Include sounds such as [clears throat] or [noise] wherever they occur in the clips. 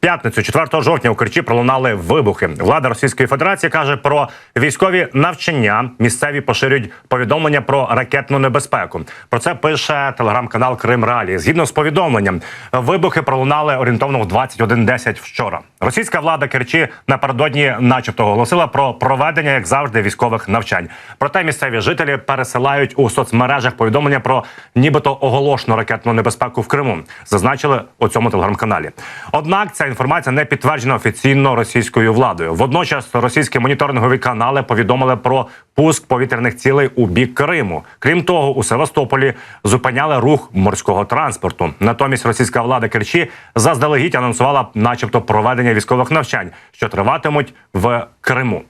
п'ятницю, 4 жовтня, у Керчі пролунали вибухи. Влада Російської Федерації каже про військові навчання. Місцеві поширюють повідомлення про ракетну небезпеку. Про це пише телеграм-канал Крим Ралі. Згідно з повідомленням, вибухи пролунали орієнтовно в 21.10 вчора. Російська влада Керчі напередодні, начебто, оголосила про проведення, як завжди, військових навчань. Проте місцеві жителі пересилають у соцмережах повідомлення про нібито оголошену ракетну небезпеку в Криму. Зазначили у цьому телеграм-каналі. Однак ця інформація не підтверджена офіційно російською владою. Водночас російські моніторингові канали повідомили про пуск повітряних цілей у бік Криму. Крім того, у Севастополі зупиняли рух морського транспорту. Натомість російська влада Керчі заздалегідь анонсувала, начебто, проведення військових навчань, що триватимуть в Криму.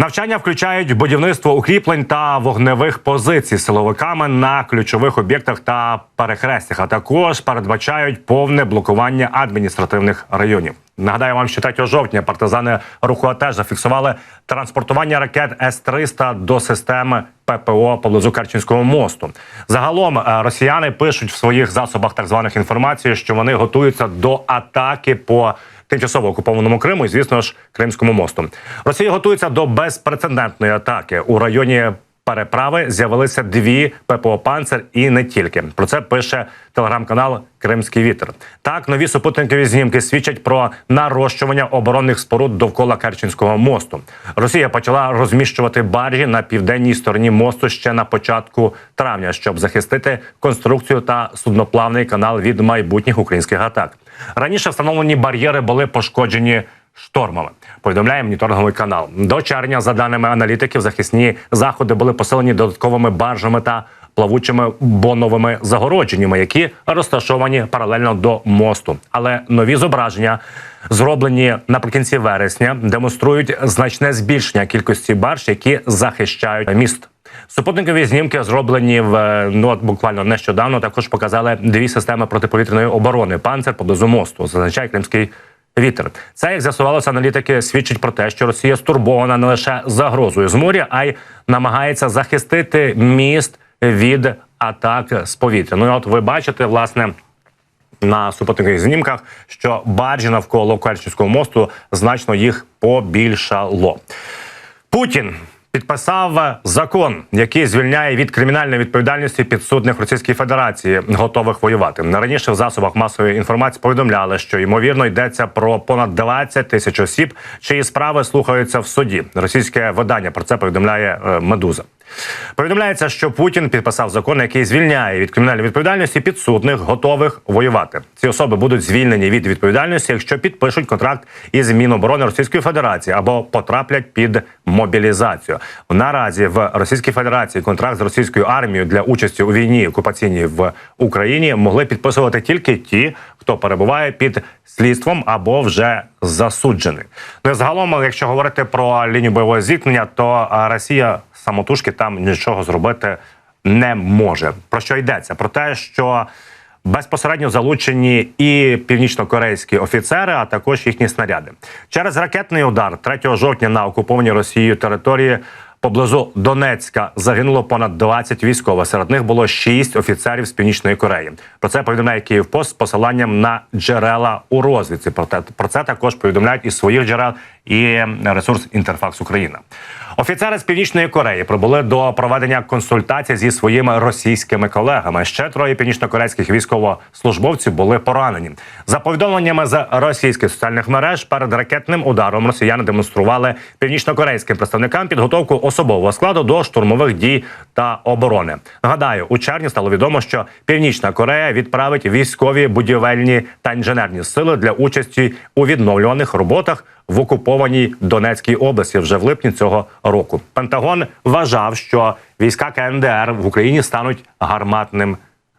Навчання включають будівництво укріплень та вогневих позицій силовиками на ключових об'єктах та перехрестях, а також передбачають повне блокування адміністративних районів. Нагадаю вам, що 3 жовтня партизани руху АТЕ зафіксували транспортування ракет С-300 до системи ППО поблизу Керченського мосту. Загалом е, росіяни пишуть в своїх засобах так званих інформації, що вони готуються до атаки по тимчасово окупованому Криму і, звісно ж, Кримському мосту. Росія готується до безпрецедентної атаки у районі. Переправи з'явилися дві ППО «Панцер» і не тільки про це пише телеграм-канал Кримський вітер. Так, нові супутникові знімки свідчать про нарощування оборонних споруд довкола Керченського мосту. Росія почала розміщувати баржі на південній стороні мосту ще на початку травня, щоб захистити конструкцію та судноплавний канал від майбутніх українських атак. Раніше встановлені бар'єри були пошкоджені штормами. Повідомляє моніторинговий канал. До червня, за даними аналітиків, захисні заходи були посилені додатковими баржами та плавучими боновими загородженнями, які розташовані паралельно до мосту. Але нові зображення, зроблені наприкінці вересня, демонструють значне збільшення кількості барж, які захищають міст. Супутникові знімки зроблені в ну от буквально нещодавно. Також показали дві системи протиповітряної оборони панцер поблизу мосту. Зазначає кримський вітер. Це як з'ясувалося, аналітики свідчить про те, що Росія стурбована не лише загрозою з моря, а й намагається захистити міст від атак з повітря. Ну і от ви бачите, власне. На супутникових знімках, що баржі навколо Керченського мосту значно їх побільшало. Путін підписав закон, який звільняє від кримінальної відповідальності підсудних Російської Федерації, готових воювати. Раніше в засобах масової інформації повідомляли, що ймовірно йдеться про понад 20 тисяч осіб, чиї справи слухаються в суді. Російське видання про це повідомляє е, Медуза. Повідомляється, що Путін підписав закон, який звільняє від кримінальної відповідальності підсудних, готових воювати. Ці особи будуть звільнені від відповідальності, якщо підпишуть контракт із Міноборони Російської Федерації або потраплять під мобілізацію. Наразі в Російській Федерації контракт з російською армією для участі у війні окупаційній в Україні могли підписувати тільки ті, хто перебуває під слідством або вже засуджений. Ну і загалом, якщо говорити про лінію бойового зіткнення, то Росія самотужки там нічого зробити не може. Про що йдеться? Про те, що безпосередньо залучені і північнокорейські офіцери, а також їхні снаряди. Через ракетний удар 3 жовтня на окупованій Росією території. Поблизу Донецька загинуло понад 20 військових. Серед них було 6 офіцерів з північної Кореї. Про це повідомляє Київпост з посиланням на джерела у розвідці. Про про це також повідомляють із своїх джерел і ресурс Інтерфакс Україна. Офіцери з північної Кореї прибули до проведення консультацій зі своїми російськими колегами. Ще троє північнокорейських військовослужбовців були поранені. За повідомленнями з російських соціальних мереж перед ракетним ударом росіяни демонстрували північнокорейським представникам підготовку особового складу до штурмових дій та оборони. Нагадаю, у червні стало відомо, що Північна Корея відправить військові будівельні та інженерні сили для участі у відновлюваних роботах в окупованій Донецькій області вже в липні цього року. Пентагон вважав, що війська КНДР в Україні стануть гарматним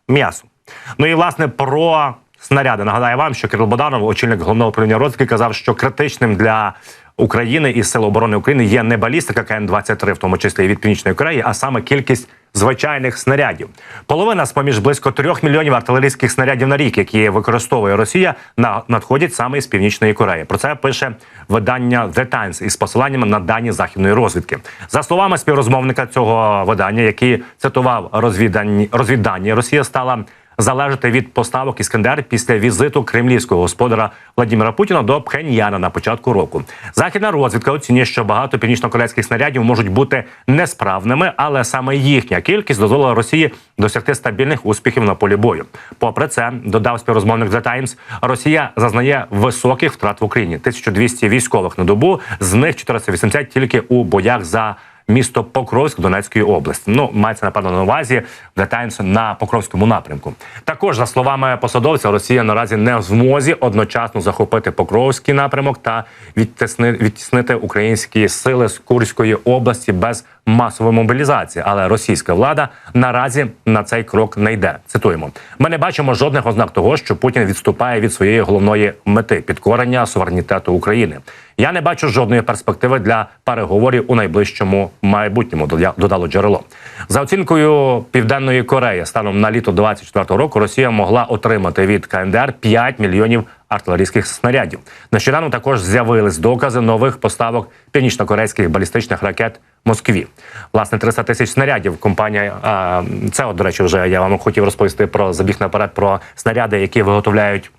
м'ясом. Ну і власне про снаряди. Нагадаю вам, що Кирил Боданов, очільник головного управління розвідки, казав, що критичним для України і Сил оборони України є не балістика КН-23, в тому числі і від Північної Кореї, а саме кількість звичайних снарядів. Половина з поміж близько трьох мільйонів артилерійських снарядів на рік, які використовує Росія, на надходять саме із Північної Кореї. Про це пише видання The Times із посиланнями на дані західної розвідки. За словами співрозмовника цього видання, який цитував розвідані розвіддані, Росія стала залежати від поставок Іскандер після візиту кремлівського господара Владимира Путіна до Пхеньяна на початку року. Західна розвідка оцінює, що багато північно-корейських снарядів можуть бути несправними, але саме їхня кількість дозволила Росії досягти стабільних успіхів на полі бою. Попри це, додав співрозмовник The Times, Росія зазнає високих втрат в Україні 1200 військових на добу, з них 480 тільки у боях за місто Покровськ Донецької області. Ну мається напевно на увазі вертаємося на Покровському напрямку. Також за словами посадовця, Росія наразі не в змозі одночасно захопити Покровський напрямок та відтіснити українські сили з Курської області без масової мобілізації. Але російська влада наразі на цей крок не йде. Цитуємо: ми не бачимо жодних ознак того, що Путін відступає від своєї головної мети підкорення суверенітету України. Я не бачу жодної перспективи для переговорів у найближчому майбутньому. додало джерело за оцінкою Південної Кореї. Станом на літо 24 року Росія могла отримати від КНДР 5 мільйонів артилерійських снарядів. Нещодавно також з'явились докази нових поставок північно-корейських балістичних ракет Москві. Власне, 300 тисяч снарядів. Компанія а, це, от, до речі, вже я вам хотів розповісти про забіг наперед про снаряди, які виготовляють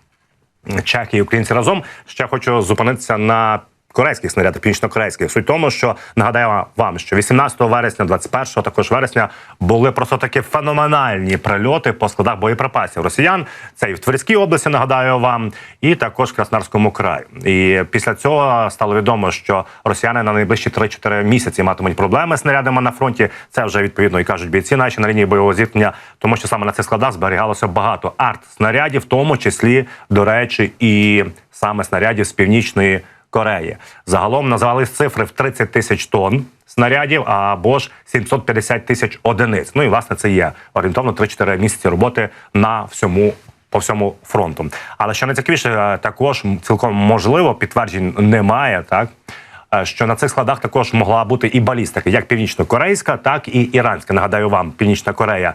Чехи і українці разом. Ще хочу зупинитися на корейських снарядах, північно-корейських. Суть тому, що нагадаю вам, що 18 вересня, 21 також вересня були просто такі феноменальні прильоти по складах боєприпасів росіян. Це і в Тверській області, нагадаю вам, і також в Краснодарському краї. І після цього стало відомо, що росіяни на найближчі 3-4 місяці матимуть проблеми з снарядами на фронті. Це вже відповідно і кажуть бійці наші на лінії бойового зіткнення, тому що саме на цих складах зберігалося багато арт-снарядів, в тому числі, до речі, і саме снарядів з північної Кореї. Загалом назвались цифри в 30 тисяч тонн снарядів або ж 750 тисяч одиниць. Ну і власне це є орієнтовно 3-4 місяці роботи на всьому. По всьому фронту, але що найцікавіше, е, також цілком можливо підтверджень немає, так е, що на цих складах також могла бути і балістика, як північно-корейська, так і іранська. Нагадаю вам, Північна Корея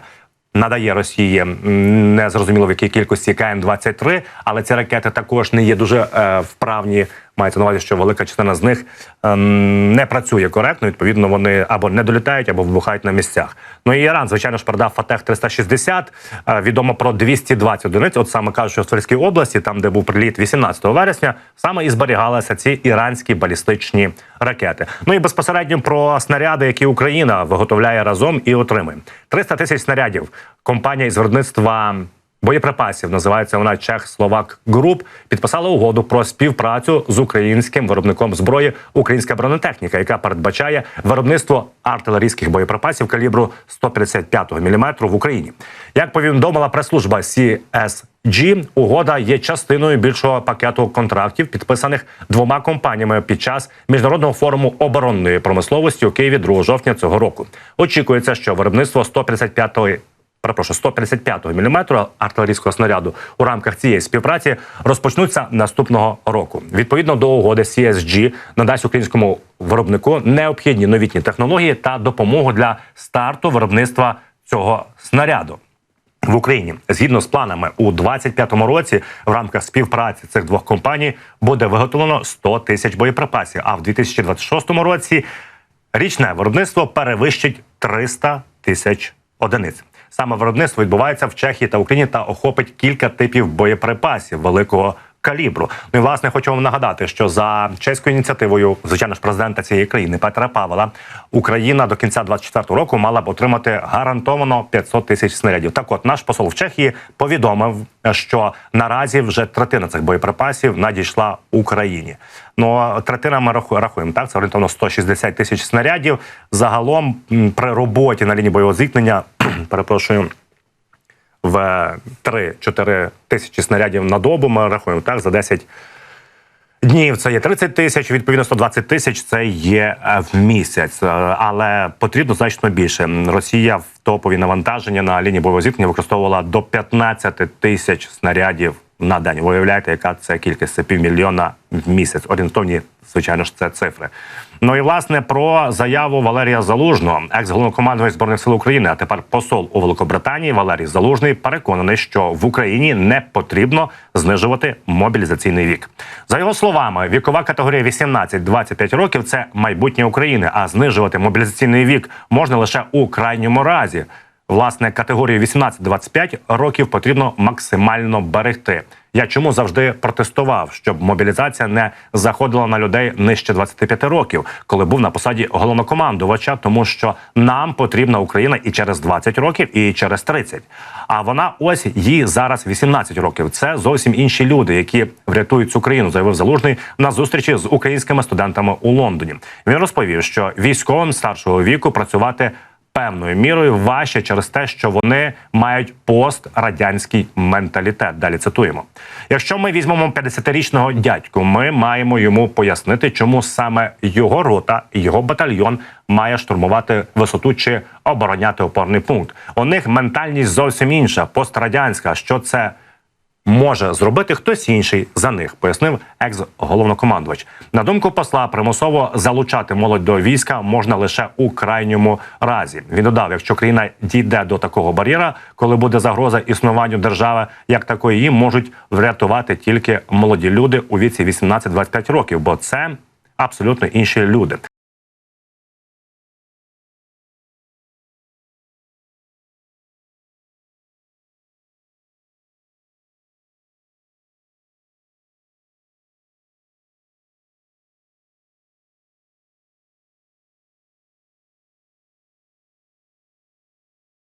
надає Росії незрозуміло в якій кількості КМ-23, але ці ракети також не є дуже е, вправні. Мається на увазі, що велика частина з них ем, не працює коректно. Відповідно, вони або не долітають, або вибухають на місцях. Ну і Іран, звичайно ж, передав Фатех 360. Е, відомо про 220 одиниць. От саме кажуть, що в Тверській області, там де був приліт 18 вересня, саме і зберігалися ці іранські балістичні ракети. Ну і безпосередньо про снаряди, які Україна виготовляє разом і отримує 300 тисяч снарядів. Компанія із виробництва боєприпасів називається вона Чех Словак Груп. Підписала угоду про співпрацю з українським виробником зброї Українська бронетехніка, яка передбачає виробництво артилерійських боєприпасів калібру 155 мм в Україні. Як повідомила прес-служба CSG, угода є частиною більшого пакету контрактів, підписаних двома компаніями під час міжнародного форуму оборонної промисловості у Києві 2 жовтня цього року. Очікується, що виробництво 155-ї перепрошую, 155 мм артилерійського снаряду у рамках цієї співпраці розпочнуться наступного року. Відповідно до угоди CSG надасть українському виробнику необхідні новітні технології та допомогу для старту виробництва цього снаряду. В Україні згідно з планами у 25-му році в рамках співпраці цих двох компаній буде виготовлено 100 тисяч боєприпасів. А в 2026 році річне виробництво перевищить 300 тисяч одиниць. Саме виробництво відбувається в Чехії та Україні та охопить кілька типів боєприпасів великого калібру. Ну і власне хочу вам нагадати, що за чеською ініціативою, звичайно ж, президента цієї країни Петра Павла, Україна до кінця 24 року мала б отримати гарантовано 500 тисяч снарядів. Так, от наш посол в Чехії повідомив, що наразі вже третина цих боєприпасів надійшла Україні. Ну третина ми рахуємо так. Це орієнтовно 160 тисяч снарядів. Загалом при роботі на лінії бойового зіткнення, [clears throat] перепрошую в 3-4 тисячі снарядів на добу. Ми рахуємо так за 10 днів. Це є 30 тисяч. Відповідно, 120 тисяч це є е, в місяць. Е, Але потрібно значно більше. Росія в топові навантаження на лінії бойового зіткнення використовувала до 15 тисяч снарядів на день. Ви уявляєте, яка це кількість? Це півмільйона в місяць. Орієнтовні, звичайно ж, це цифри. Ну і власне про заяву Валерія Залужного, екс-головнокомандувач збройних сил України, а тепер посол у Великобританії Валерій Залужний переконаний, що в Україні не потрібно знижувати мобілізаційний вік. За його словами, вікова категорія 18-25 років це майбутнє України. А знижувати мобілізаційний вік можна лише у крайньому разі. Власне категорію 18-25 років потрібно максимально берегти. Я чому завжди протестував, щоб мобілізація не заходила на людей нижче 25 років, коли був на посаді головнокомандувача, тому що нам потрібна Україна і через 20 років, і через 30. А вона ось їй зараз 18 років. Це зовсім інші люди, які врятують цю країну, заявив залужний на зустрічі з українськими студентами у Лондоні. Він розповів, що військовим старшого віку працювати певною мірою важче через те, що вони мають пострадянський менталітет. Далі цитуємо: якщо ми візьмемо 50-річного дядьку, ми маємо йому пояснити, чому саме його рота, його батальйон має штурмувати висоту чи обороняти опорний пункт. У них ментальність зовсім інша, пострадянська. Що це? Може зробити хтось інший за них, пояснив екс-головнокомандувач. На думку посла, примусово залучати молодь до війська можна лише у крайньому разі. Він додав, якщо країна дійде до такого бар'єра, коли буде загроза існуванню держави, як такої її можуть врятувати тільки молоді люди у віці 18-25 років, бо це абсолютно інші люди.